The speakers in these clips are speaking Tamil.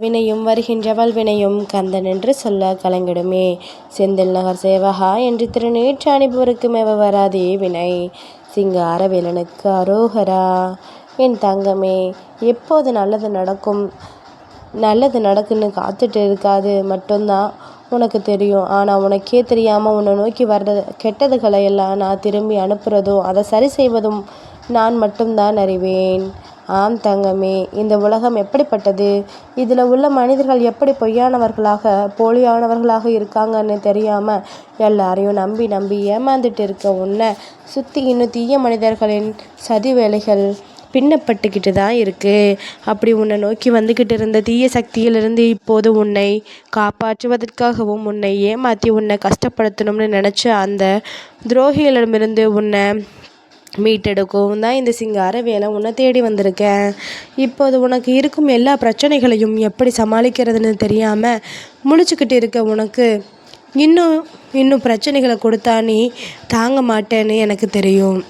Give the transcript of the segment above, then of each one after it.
வினையும் வருகின்றவள் வினையும் கந்தன் என்று சொல்ல கலங்கிடுமே. செந்தில் நகர் சேவகா என்று திருநீற்று அனுப்புவருக்குமே மேவ வராதே வினை. சிங்கார வேலனுக்கு அரோகரா. என் தங்கமே எப்போது நல்லது நடக்கும்? நல்லது நடக்குன்னு காத்துட்டு இருக்காது. மட்டும்தான் உனக்கு தெரியும். ஆனால் உனக்கே தெரியாமல் உன்னை நோக்கி வர்ற கெட்டதுகளை எல்லாம் நான் திரும்பி அனுப்புகிறதும் அதை சரி செய்வதும் நான் மட்டும்தான் அறிவேன். ஆம் தங்கமே இந்த உலகம் எப்படிப்பட்டது? இதில் உள்ள மனிதர்கள் எப்படி பொய்யானவர்களாக போலியானவர்களாக இருக்காங்கன்னு தெரியாமல் எல்லாரையும் நம்பி நம்பி ஏமாந்துட்டு இருக்க உன்னை சுற்றி இன்னும் தீய மனிதர்களின் சதி வேலைகள் பின்னப்பட்டுக்கிட்டு தான் இருக்குது அப்படி உன்னை நோக்கி வந்துக்கிட்டு இருந்த தீய சக்தியிலிருந்து இப்போது உன்னை காப்பாற்றுவதற்காகவும் உன்னை ஏமாற்றி உன்னை கஷ்டப்படுத்தணும்னு நினச்ச அந்த துரோகிகளிடமிருந்து உன்னை மீட்டெடுக்கவும் தான் இந்த சிங்கார வேலை உன்னை தேடி வந்திருக்கேன். இப்போது உனக்கு இருக்கும் எல்லா பிரச்சனைகளையும் எப்படி சமாளிக்கிறதுன்னு தெரியாமல் முழிச்சுக்கிட்டு இருக்க உனக்கு. இன்னும் இன்னும் பிரச்சனைகளை கொடுத்தா நீ தாங்க மாட்டேன்னு எனக்கு தெரியும்.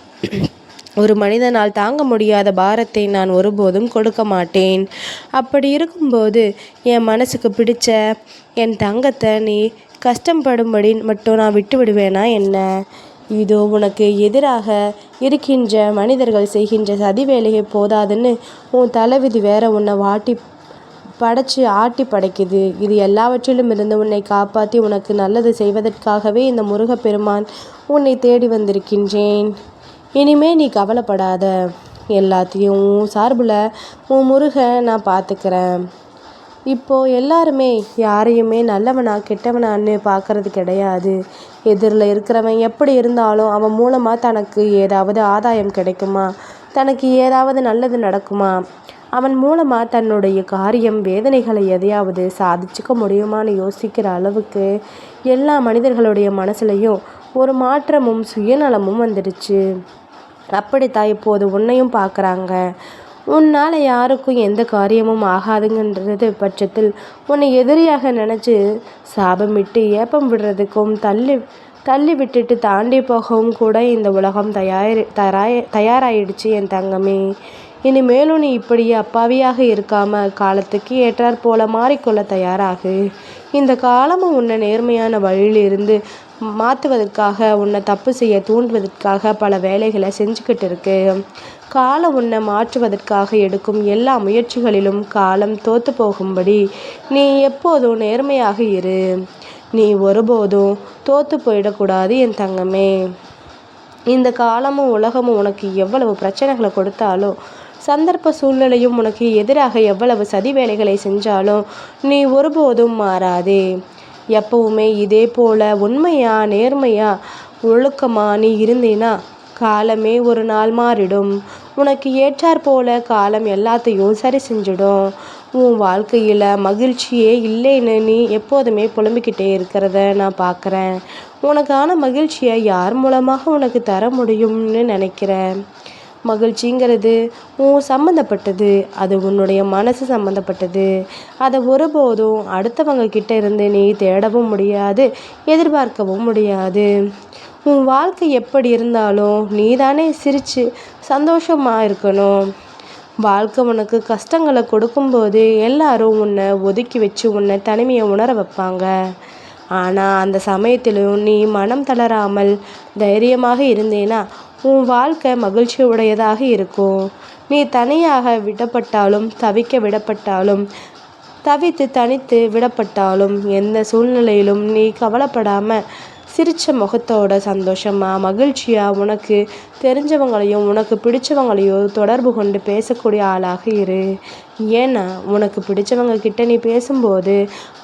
ஒரு மனிதனால் தாங்க முடியாத பாரத்தை நான் ஒருபோதும் கொடுக்க மாட்டேன். அப்படி இருக்கும்போது என் மனசுக்கு பிடிச்ச என் தங்கத்தை நீ கஷ்டப்படும்படி மட்டும் நான் விட்டு விடுவேனா என்ன? இதோ உனக்கு எதிராக இருக்கின்ற மனிதர்கள் செய்கின்ற சதி வேலையை போதாதுன்னு உன் தலைவிதி வேற உன்னை வாட்டி படைச்சு ஆட்டி படைக்குது. இது எல்லாவற்றிலும் இருந்து உன்னை காப்பாற்றி உனக்கு நல்லது செய்வதற்காகவே இந்த முருகப்பெருமான் உன்னை தேடி வந்திருக்கின்றேன். இனிமே நீ கவலைப்படாத. எல்லாத்தையும் உன் சார்பில் உன் முருகன் நான் பார்த்துக்கிறேன். இப்போது எல்லாருமே யாரையுமே நல்லவனா கெட்டவனான்னு பார்க்கறது கிடையாது. எதிரில் இருக்கிறவன் எப்படி இருந்தாலும் அவன் மூலமாக தனக்கு ஏதாவது ஆதாயம் கிடைக்குமா? தனக்கு ஏதாவது நல்லது நடக்குமா? அவன் மூலமாக தன்னுடைய காரியம் வேதனைகளை எதையாவது சாதிச்சுக்க முடியுமான்னு யோசிக்கிற அளவுக்கு எல்லா மனிதர்களுடைய மனசுலையும் ஒரு மாற்றமும் சுயநலமும் வந்துடுச்சு. அப்படித்தான் இப்போது உன்னையும் பார்க்குறாங்க. உன்னால் யாருக்கும் எந்த காரியமும் ஆகாதுங்கன்றது பட்சத்தில் உன்னை எதிரியாக நினச்சி சாபமிட்டு ஏப்பம் விடுறதுக்கும் தள்ளி தள்ளி விட்டுட்டு தாண்டி போகவும் கூட இந்த உலகம் தயார் தராய தயாராகிடுச்சு என் தங்கமே. இனிமேலும் நீ இப்படியே அப்பாவியாக இருக்காம காலத்துக்கு ஏற்றாற் போல மாறிக்கொள்ள தயாராகு. இந்த காலமும் உன்னை நேர்மையான வழியிலிருந்து மாற்றுவதற்காக உன்னை தப்பு செய்ய தூண்டுவதற்காக பல வேலைகளை செஞ்சுக்கிட்டு இருக்கு. காலம் உன்னை மாற்றுவதற்காக எடுக்கும் எல்லா முயற்சிகளிலும் காலம் தோத்து போகும்படி நீ எப்போதும் நேர்மையாக இரு. நீ ஒருபோதும் தோத்து போயிடக்கூடாது என் தங்கமே. இந்த காலமும் உலகமும் உனக்கு எவ்வளவு பிரச்சனைகளை கொடுத்தாலும் சந்தர்ப்ப சூழ்நிலையும் உனக்கு எதிராக எவ்வளவு சதி வேலைகளை செஞ்சாலும் நீ ஒருபோதும் மாறாதே. எப்பவுமே இதே போல் உண்மையா நேர்மையா ஒழுக்கமா நீ இருந்தீனா காலமே ஒரு நாள் மாறிடும். உனக்கு ஏற்றாற் போல காலம் எல்லாத்தையும் சரி செஞ்சிடும். உன் வாழ்க்கையில் மகிழ்ச்சியே இல்லைன்னு நீ எப்போதுமே புலம்பிக்கிட்டே இருக்கிறத நான் பார்க்குறேன் உனக்கான மகிழ்ச்சியை யார் மூலமாக உனக்கு தர முடியும்னு நினைக்கிறேன்? மகிழ்ச்சிங்கிறது உன் சம்மந்தப்பட்டது அது உன்னுடைய மனசு சம்மந்தப்பட்டது அதை ஒருபோதும் அடுத்தவங்க கிட்ட இருந்து நீ தேடவும் முடியாது எதிர்பார்க்கவும் முடியாது. உன் வாழ்க்கை எப்படி இருந்தாலும் நீ தானே சிரித்து சந்தோஷமாக இருக்கணும். வாழ்க்கை உனக்கு கஷ்டங்களை கொடுக்கும்போது எல்லாரும் உன்னை ஒதுக்கி வச்சு உன்னை தனிமையை உணர வைப்பாங்க. ஆனால் அந்த சமயத்திலும் நீ மனம் தளராமல் தைரியமாக இருந்தேன்னா உன் வாழ்க்கை மகிழ்ச்சி உடையதாக இருக்கும். நீ தனியாக விடப்பட்டாலும் தவிக்க விடப்பட்டாலும் தவித்து தனித்து விடப்பட்டாலும் எந்த சூழ்நிலையிலும் நீ கவலைப்படாமல் சிரித்த முகத்தோட சந்தோஷமாக மகிழ்ச்சியாக உனக்கு தெரிஞ்சவங்களையும் உனக்கு பிடிச்சவங்களையும் தொடர்பு கொண்டு பேசக்கூடிய ஆளாக இரு. ஏன்னா உனக்கு பிடிச்சவங்க கிட்ட நீ பேசும்போது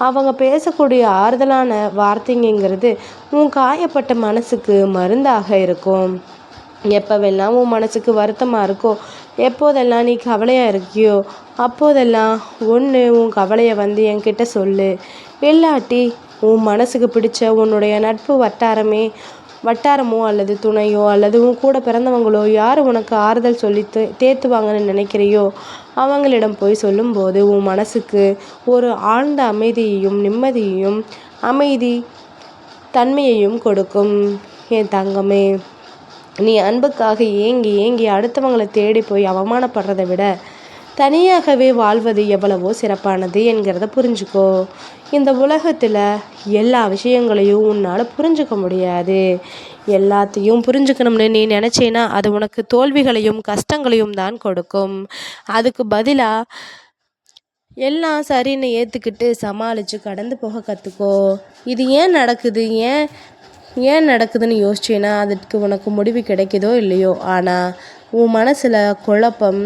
அவங்க பேசக்கூடிய ஆறுதலான வார்த்தைங்கிறது உன் காயப்பட்ட மனசுக்கு மருந்தாக இருக்கும். எப்போவெல்லாம் உன் மனசுக்கு வருத்தமாக இருக்கோ எப்போதெல்லாம் நீ கவலையாக இருக்கியோ அப்போதெல்லாம் ஒன்று உன் கவலையை வந்து என்கிட்ட சொல்லு. இல்லாட்டி உன் மனசுக்கு பிடிச்ச உன்னுடைய நட்பு வட்டாரமே வட்டாரமோ அல்லது துணையோ அல்லது உன் கூட பிறந்தவங்களோ யார் உனக்கு ஆறுதல் சொல்லி தே தேத்துவாங்கன்னு நினைக்கிறியோ அவங்களிடம் போய் சொல்லும்போது உன் மனசுக்கு ஒரு ஆழ்ந்த அமைதியையும் நிம்மதியையும் அமைதி தன்மையையும் கொடுக்கும். என் தங்கமே நீ அன்புக்காக ஏங்கி ஏங்கி அடுத்தவங்களை தேடி போய் அவமானப்படுறதை விட தனியாகவே வாழ்வது எவ்வளவோ சிறப்பானது என்கிறத புரிஞ்சுக்கோ. இந்த உலகத்தில் எல்லா விஷயங்களையும் உன்னால் புரிஞ்சுக்க முடியாது. எல்லாத்தையும் புரிஞ்சுக்கணும்னு நீ நினச்சேன்னா அது உனக்கு தோல்விகளையும் கஷ்டங்களையும் தான் கொடுக்கும். அதுக்கு பதிலாக எல்லாம் சரின்னு ஏற்றுக்கிட்டு சமாளித்து கடந்து போக கற்றுக்கோ இது ஏன் நடக்குது? ஏன் ஏன் நடக்குதுன்னு யோசிச்சேன்னா அதுக்கு உனக்கு முடிவு கிடைக்குதோ இல்லையோ. ஆனால் உன் மனசில் குழப்பம்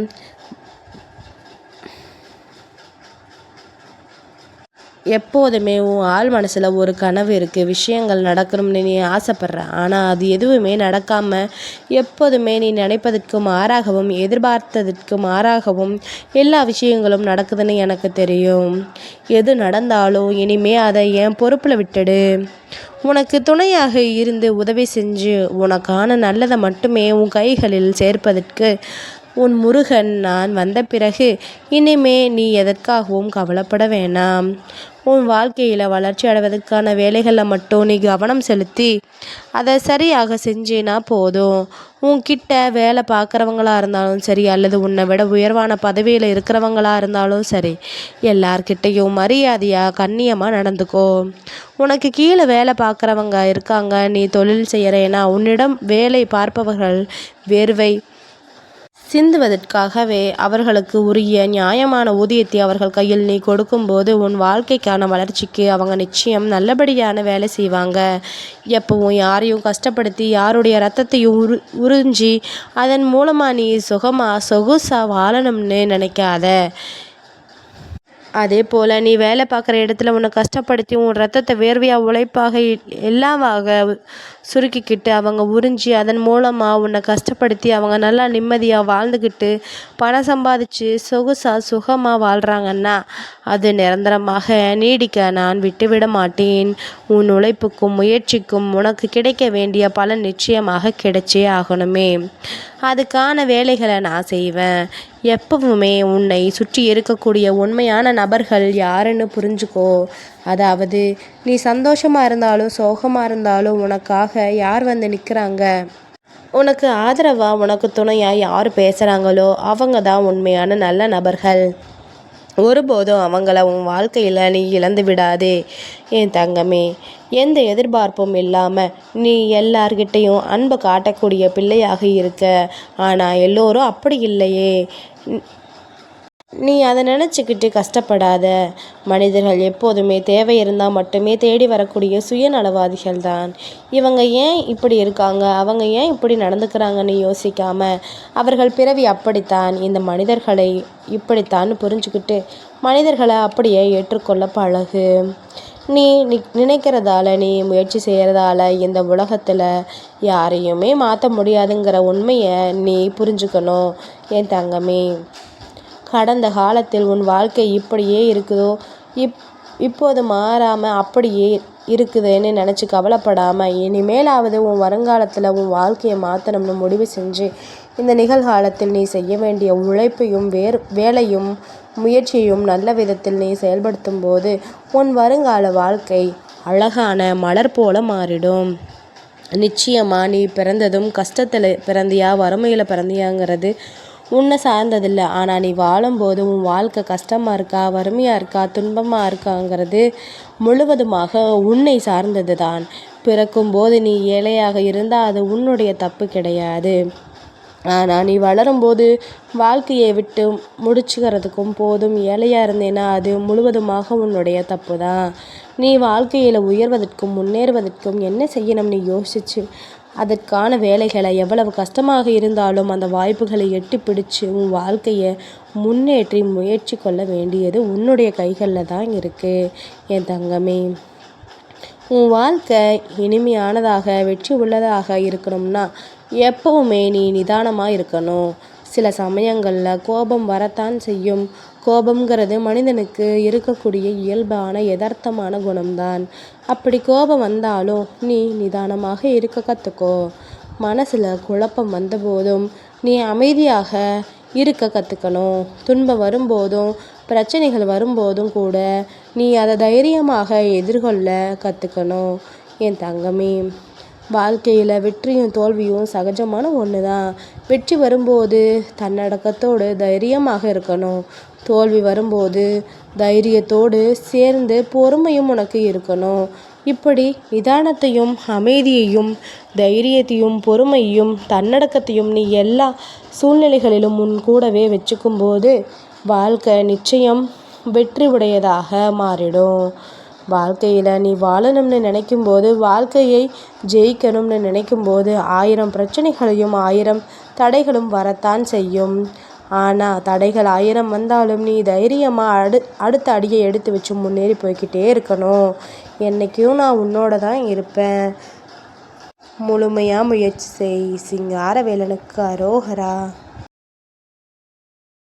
எப்போதுமே உன் ஆள் மனசில் ஒரு கனவு இருக்குது விஷயங்கள் நடக்கணும்னு நீ ஆசைப்பட்ற. ஆனால் அது எதுவுமே நடக்காமல் எப்போதுமே நீ நினைப்பதற்கு மாறாகவும் எதிர்பார்த்ததற்கு மாறாகவும் எல்லா விஷயங்களும் நடக்குதுன்னு எனக்கு தெரியும். எது நடந்தாலும் இனிமே அதை என் பொறுப்பில் விட்டுடு. உனக்கு துணையாக இருந்து உதவி செஞ்சு உனக்கான நல்லதை மட்டுமே உன் கைகளில் சேர்ப்பதற்கு உன் முருகன் நான் வந்த பிறகு இனிமே நீ எதற்காகவும் கவலைப்பட வேணாம். உன் வாழ்க்கையில் வளர்ச்சி அடைவதற்கான வேலைகளில் மட்டும் நீ கவனம் செலுத்தி அதை சரியாக செஞ்சினா போதும். உன்கிட்ட வேலை பார்க்குறவங்களா இருந்தாலும் சரி அல்லது உன்னை விட உயர்வான பதவியில் இருக்கிறவங்களா இருந்தாலும் சரி எல்லார்கிட்டையும் மரியாதையாக கண்ணியமாக நடந்துக்கோ. உனக்கு கீழே வேலை பார்க்குறவங்க இருக்காங்க நீ தொழில் செய்கிறேன்னா உன்னிடம் வேலை பார்ப்பவர்கள் வேர்வை சிந்துவதற்காகவே அவர்களுக்கு உரிய நியாயமான ஊதியத்தை அவர்கள் கையில் நீ கொடுக்கும்போது உன் வாழ்க்கைக்கான வளர்ச்சிக்கு அவங்க நிச்சயம் நல்லபடியான வேலை செய்வாங்க. எப்பவும் யாரையும் கஷ்டப்படுத்தி யாருடைய ரத்தத்தையும் உரு உறிஞ்சி அதன் மூலமாக நீ சுகமாக சொகுசாக வாழணும்னு நினைக்காத. அதே போல் நீ வேலை பார்க்குற இடத்துல உன்னை கஷ்டப்படுத்தி உன் ரத்தத்தை வேர்வையாக உழைப்பாக எல்லாமாக சுருக்கிக்கிட்டு அவங்க உறிஞ்சி அதன் மூலமாக உன்னை கஷ்டப்படுத்தி அவங்க நல்லா நிம்மதியாக வாழ்ந்துக்கிட்டு பணம் சம்பாதிச்சு சொகுசாக சுகமாக வாழ்கிறாங்கன்னா அது நிரந்தரமாக நீடிக்க நான் விட்டுவிட மாட்டேன். உன் உழைப்புக்கும் முயற்சிக்கும் உனக்கு கிடைக்க வேண்டிய பலன் நிச்சயமாக கிடைச்சே ஆகணுமே. அதுக்கான வேலைகளை நான் செய்வேன். எப்பவுமே உன்னை சுற்றி இருக்கக்கூடிய உண்மையான நபர்கள் யாருன்னு புரிஞ்சுக்கோ. அதாவது நீ சந்தோஷமாக இருந்தாலும் சோகமாக இருந்தாலும் உனக்காக யார் வந்து நிற்கிறாங்க உனக்கு ஆதரவாக உனக்கு துணையாக யார் பேசுகிறாங்களோ அவங்க தான் உண்மையான நல்ல நபர்கள். ஒருபோதும் அவங்கள உன் வாழ்க்கையில் நீ இழந்து விடாதே. என் தங்கமே எந்த எதிர்பார்ப்பும் இல்லாமல் நீ எல்லார்கிட்டேயும் அன்பை காட்டக்கூடிய பிள்ளையாக இருக்க. ஆனால் எல்லோரும் அப்படி இல்லையே. நீ அதை நினச்சிக்கிட்டு கஷ்டப்படாத. மனிதர்கள் எப்போதுமே தேவை இருந்தால் மட்டுமே தேடி வரக்கூடிய சுயநலவாதிகள் தான் இவங்க ஏன் இப்படி இருக்காங்க? அவங்க ஏன் இப்படி நடந்துக்கிறாங்கன்னு யோசிக்காமல் அவர்கள் பிறவி அப்படித்தான் இந்த மனிதர்களை இப்படித்தான் புரிஞ்சுக்கிட்டு மனிதர்களை அப்படியே ஏற்றுக்கொள்ள பழகு. நீ நி நினைக்கிறதால நீ முயற்சி செய்கிறதால இந்த உலகத்தில் யாரையுமே மாற்ற முடியாதுங்கிற உண்மையை நீ புரிஞ்சுக்கணும் என் தங்கமே. கடந்த காலத்தில் உன் வாழ்க்கை இப்படியே இருக்குதோ? இப் இப்போது மாறாமல் அப்படியே இருக்குதுன்னு நினச்சி கவலைப்படாமல் இனிமேலாவது உன் வருங்காலத்தில் உன் வாழ்க்கையை மாற்றணும்னு முடிவு செஞ்சு இந்த நிகழ்காலத்தில் நீ செய்ய வேண்டிய உழைப்பையும் வேர் வேலையும் முயற்சியையும் நல்ல விதத்தில் நீ செயல்படுத்தும் போது உன் வருங்கால வாழ்க்கை அழகான மலர் போல மாறிடும். நிச்சயமாக நீ பிறந்ததும் கஷ்டத்தில் பிறந்தியா வறுமையில் பிறந்தியாங்கிறது உன்னை சார்ந்ததில்லை. ஆனால் நீ வாழும்போது உன் வாழ்க்கை கஷ்டமாக இருக்கா வறுமையாக இருக்கா துன்பமாக இருக்காங்கிறது முழுவதுமாக உன்னை சார்ந்தது தான் பிறக்கும்போது நீ ஏழையாக இருந்தால் அது உன்னுடைய தப்பு கிடையாது. ஆனால் நீ வளரும்போது வாழ்க்கையை விட்டு முடிச்சுக்கிறதுக்கும் போதும் ஏழையாக இருந்தேன்னா அது முழுவதுமாக உன்னுடைய தப்பு தான் நீ வாழ்க்கையில் உயர்வதற்கும் முன்னேறுவதற்கும் என்ன செய்யணும்னு யோசிச்சு அதற்கான வேலைகளை எவ்வளவு கஷ்டமாக இருந்தாலும் அந்த வாய்ப்புகளை எட்டி பிடிச்சு உன் வாழ்க்கையை முன்னேற்றி முயற்சி கொள்ள வேண்டியது உன்னுடைய கைகளில் தான் இருக்குது என் தங்கமே. உன் வாழ்க்கை இனிமையானதாக வெற்றி உள்ளதாக இருக்கணும்னா எப்பவுமே நீ நிதானமாக இருக்கணும். சில சமயங்களில் கோபம் வரத்தான் செய்யும். கோபம்ங்கிறது மனிதனுக்கு இருக்கக்கூடிய இயல்பான யதார்த்தமான குணம்தான். அப்படி கோபம் வந்தாலும் நீ நிதானமாக இருக்க கற்றுக்கோ மனசில் குழப்பம் வந்தபோதும் நீ அமைதியாக இருக்க கற்றுக்கணும் துன்பம் வரும்போதும் பிரச்சனைகள் வரும்போதும் கூட நீ அதை தைரியமாக எதிர்கொள்ள கற்றுக்கணும் என் தங்கமே வாழ்க்கையில் வெற்றியும் தோல்வியும் சகஜமான ஒன்று தான் வெற்றி வரும்போது தன்னடக்கத்தோடு தைரியமாக இருக்கணும். தோல்வி வரும்போது தைரியத்தோடு சேர்ந்து பொறுமையும் உனக்கு இருக்கணும். இப்படி நிதானத்தையும் அமைதியையும் தைரியத்தையும் பொறுமையும் தன்னடக்கத்தையும் நீ எல்லா சூழ்நிலைகளிலும் உன் கூடவே வச்சுக்கும்போது வாழ்க்கை நிச்சயம் வெற்றி உடையதாக மாறிடும். வாழ்க்கையில் நீ வாழணும்னு நினைக்கும் போது வாழ்க்கையை ஜெயிக்கணும்னு நினைக்கும் போது ஆயிரம் பிரச்சனைகளையும் ஆயிரம் தடைகளும் வரத்தான் செய்யும். ஆனால் தடைகள் ஆயிரம் வந்தாலும் நீ தைரியமாக அடு அடுத்த அடியை எடுத்து வச்சு முன்னேறி போய்க்கிட்டே இருக்கணும். என்றைக்கும் நான் உன்னோட தான் இருப்பேன். முழுமையாக முயற்சி செய் சிங்காரவேலனுக்கு அரோகரா.